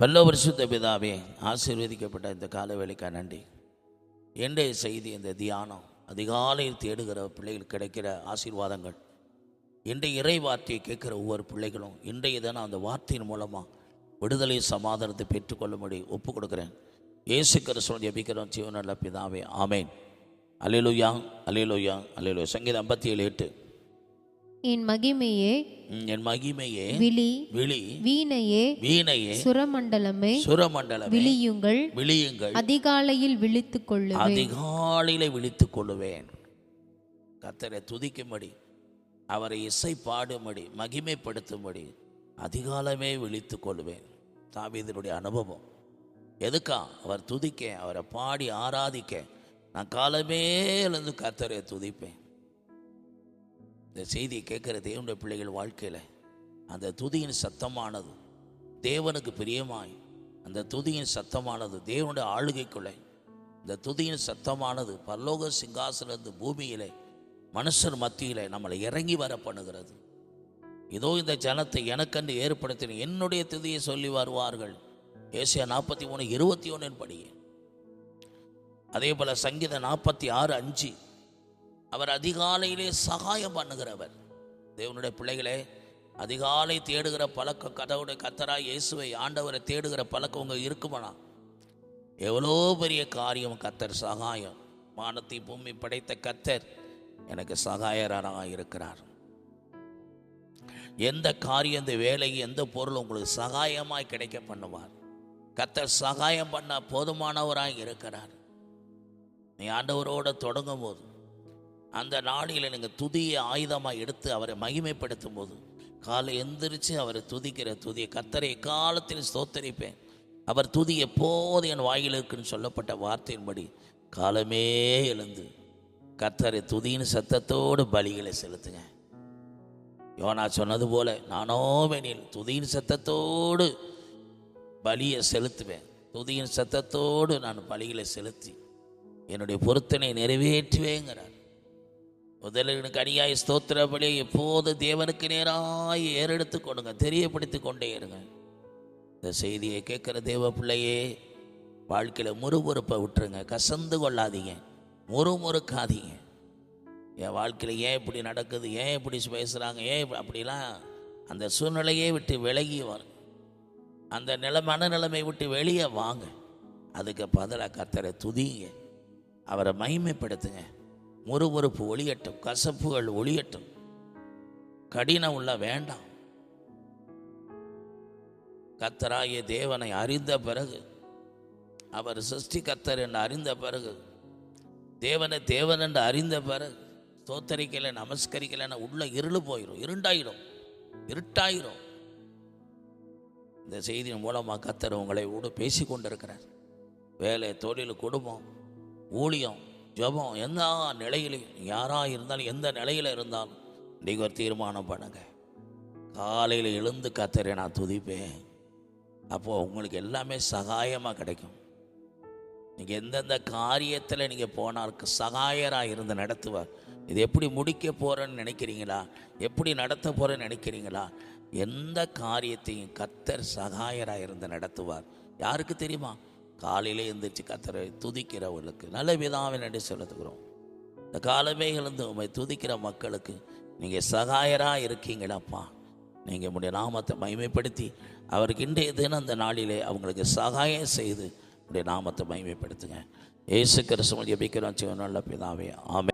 பல்ல வருஷத்த பிதாவே ஆசீர்வதிக்கப்பட்ட இந்த காலவேளைக்கா நன்றி. என்னுடைய செய்தி இந்த தியானம் அதிகாலையில் தேடுகிற பிள்ளைகள் கிடைக்கிற ஆசீர்வாதங்கள். இன்றைய இறை வார்த்தையை கேட்குற ஒவ்வொரு பிள்ளைகளும் இன்றைய தினம் அந்த வார்த்தையின் மூலமாக விடுதலை சமாதானத்தை பெற்றுக்கொள்ளும்படி ஒப்பு கொடுக்குறேன் இயேசு கிறிஸ்துவன் ஜெபிக்கிறோம் ஜீவனல்ல பிதாவே ஆமேன். அலிலுயா அலிலுயா அலிலுயா சங்கீதம் ஐம்பத்தி ஏழு எட்டு. என் மகிமையே என் மகிமையே விழி விழி வீணையே வீணையே சுரமண்டலமே சுரமண்டலமே விழியுங்கள் விழியுங்கள். அதிகாலையில் விழித்துக் கொள்ளுவேன். அதிகாலையில விழித்துக் கொள்ளுவேன். கத்தரை துதிக்கும்படி அவரை இசை பாடும்படி மகிமைப்படுத்தும்படி அதிகாலமே விழித்துக் கொள்வேன் தாவீதனுடைய அனுபவம். எதுக்கா? அவர் துதிக்க அவரை பாடி ஆராதிக்க. நான் காலமே எழுந்து கத்தரை துதிப்பேன். இந்த செய்தியை கேட்குற தேவனுடைய பிள்ளைகள் வாழ்க்கையில் அந்த துதியின் சத்தமானது தேவனுக்கு பிரியமாய் அந்த துதியின் சத்தமானது தேவனுடைய ஆளுகைக்குள்ளே இந்த துதியின் சத்தமானது பரலோக சிங்காசனத்து பூமியிலே மனுஷர் மத்தியிலே நம்மளை இறங்கி வர பண்ணுகிறது. இதோ இந்த ஜனத்தை எனக்கென்று ஏற்படுத்தின என்னுடைய துதியை சொல்லி வருவார்கள். ஏசியா நாற்பத்தி மூணு இருபத்தி ஒன்றின் படியே. அதே போல் சங்கீத நாற்பத்தி ஆறு அஞ்சு. அவர் அதிகாலையிலே சகாயம் பண்ணுகிறவர் தேவனுடைய பிள்ளைகளே அதிகாலை தேடுகிற பழக்கம் கதவுடைய கத்தரா இயேசுவை ஆண்டவரை தேடுகிற பழக்கம் உங்கள் இருக்குமானா எவ்வளோ பெரிய காரியம் கத்தர் சகாயம். வானத்தை பூமி படைத்த கத்தர் எனக்கு சகாயராக இருக்கிறார். எந்த காரியம் இந்த வேலை எந்த பொருள் உங்களுக்கு சகாயமாய் கிடைக்க பண்ணுவார். கத்தர் சகாயம் பண்ண போதுமானவராய் இருக்கிறார். நீ ஆண்டவரோட தொடங்கும் போது அந்த நாளில் நீங்கள் துதியை ஆயுதமாக எடுத்து அவரை மகிமைப்படுத்தும் போது காலை எந்திரிச்சு அவரை துதிக்கிற துதியை கத்தரை காலத்தில் ஸ்தோத்தரிப்பேன். அவர் துதி எப்போது என் வாயில் இருக்குன்னு சொல்லப்பட்ட வார்த்தையின்படி காலமே எழுந்து கத்தரை துதியின் சத்தத்தோடு பலிகளை செலுத்துங்க. யோனா சொன்னது போல நானோ வேணில் துதியின் சத்தத்தோடு பலியை செலுத்துவேன். துதியின் சத்தத்தோடு நான் பலிகளை செலுத்தி என்னுடைய பொருத்தனை நிறைவேற்றுவேங்கிறார். முதலுக்கு அணியாய் ஸ்தோத்திர எப்போது தேவனுக்கு நேராய் ஏறெடுத்து கொடுங்க தெரியப்படுத்தி கொண்டே இருங்க. இந்த செய்தியை கேட்குற தேவ பிள்ளையே வாழ்க்கையில் முறுமுறுப்பை விட்டுருங்க கசந்து கொள்ளாதீங்க முறுமுறுக்காதீங்க. என் வாழ்க்கையில் ஏன் இப்படி நடக்குது ஏன் இப்படி பேசுகிறாங்க ஏன் அப்படிலாம் அந்த சூழ்நிலையே விட்டு விலகி வரும் அந்த நில மனநிலைமை விட்டு வெளியே வாங்க. அதுக்கு பதிலாக கத்தரை துதிங்க அவரை மகிமைப்படுத்துங்க. முறுமுறுப்பு ஒளியட்டும் கசப்புகள் ஒளியட்டும். கடினம் உள்ள வேண்டாம். கத்தராகிய தேவனை அறிந்த பிறகு அவர் சிருஷ்டி கத்தர் என்று அறிந்த பிறகு தேவனை தேவன் என்று அறிந்த பிறகு ஸ்தோத்தரிக்கலை நமஸ்கரிக்கலைன்னா உள்ள இருள் போயிடும் இருண்டாயிடும் இருட்டாயிரும். இந்த செய்தியின் மூலமாக கத்தர் உங்களை கூட பேசி கொண்டிருக்கிறார் வேலை தொழில் குடும்பம் ஊழியம் ஜபம் எந்த நிலையிலையும் யாராக இருந்தாலும் எந்த நிலையில் இருந்தாலும் நீங்கள் ஒரு தீர்மானம் பண்ணுங்க. காலையில் எழுந்து கத்தரை நான் துதிப்பேன். அப்போது உங்களுக்கு எல்லாமே சகாயமாக கிடைக்கும். நீங்கள் எந்தெந்த காரியத்தில் நீங்கள் போனாருக்கு சகாயராக இருந்து நடத்துவார் இது எப்படி முடிக்க போகிறேன்னு நினைக்கிறீங்களா? எப்படி நடத்த போகிறேன்னு நினைக்கிறீங்களா? எந்த காரியத்தையும் கத்தர் சகாயராக இருந்து நடத்துவார். யாருக்கு தெரியுமா? காலையிலே எழுந்திரிச்சு கத்தரை துதிக்கிறவர்களுக்கு நல்ல விதாவின் என்று செலுத்துகிறோம் இந்த காலமே உண்மை துதிக்கிற மக்களுக்கு நீங்கள் சகாயராக இருக்கீங்களாப்பா. நீங்கள் உங்களுடைய நாமத்தை மகிமைப்படுத்தி அவருக்கு இன்றைய தினம் அந்த நாளிலே அவங்களுக்கு சகாயம் செய்து உடைய நாமத்தை மகிமைப்படுத்துங்க. ஏசு கிறிஸ்துவ ஜெபிக்கிறோம். நல்ல பிதாவே ஆமே